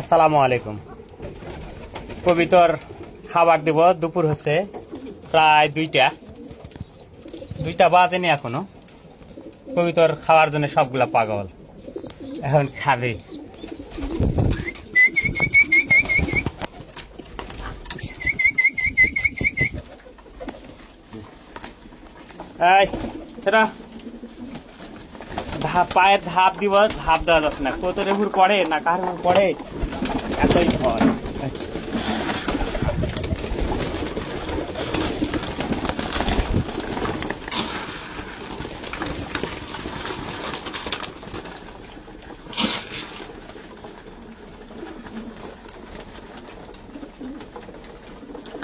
আসসালামু আলাইকুম। কবিতর খাবার দিব, দুপুর হচ্ছে প্রায় দুইটা। দুইটা বাজেনি এখনও। কবিতর খাওয়ার জন্য সবগুলা পাগল। এখন খাবে। ধাপ পায়ের ধাপ দিব, ধাপ দেওয়া যাচ্ছে না। কোতরে হুর পড়ে না, কার পড়ে?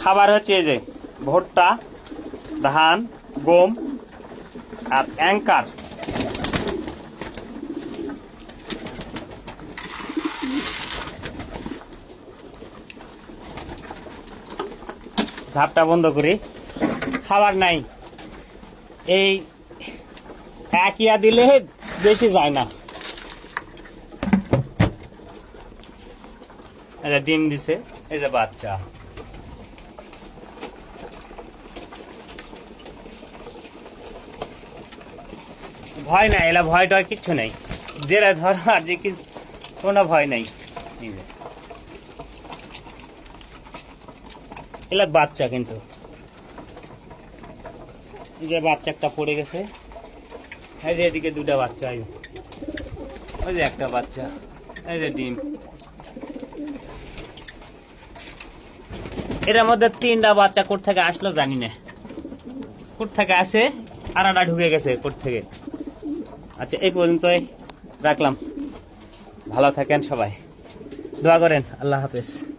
খাবার হচ্ছে এই যে ভুট্টা ধান গম আর অ্যাঙ্কার। ঝাপটা বন্ধ করি। খাবার নাই। এই এক ইয়া দিলে বেশি যায় না। এই যে ডিম দিছে। এই যে বাচ্চা। ভয় নাই, এলা ভয় টয় কিচ্ছু নেই। যেটা ধরো আর যে কি কোনো ভয় নাই। যে। এলা বাচ্চা কিন্তু। যে বাচ্চা একটা পড়ে গেছে। এই যে এদিকে দুটা বাচ্চা যে। ওই যে একটা বাচ্চা, এই যে ডিম। এটার মধ্যে তিনটা বাচ্চা কোথ থেকে আসলো জানি না। কোথ থেকে আসে আনাটা ঢুকে গেছে কোথ থেকে। আচ্ছা এই পর্যন্তই রাখলাম। ভালো থাকেন সবাই। দোয়া করেন, আল্লাহ হাফেজ।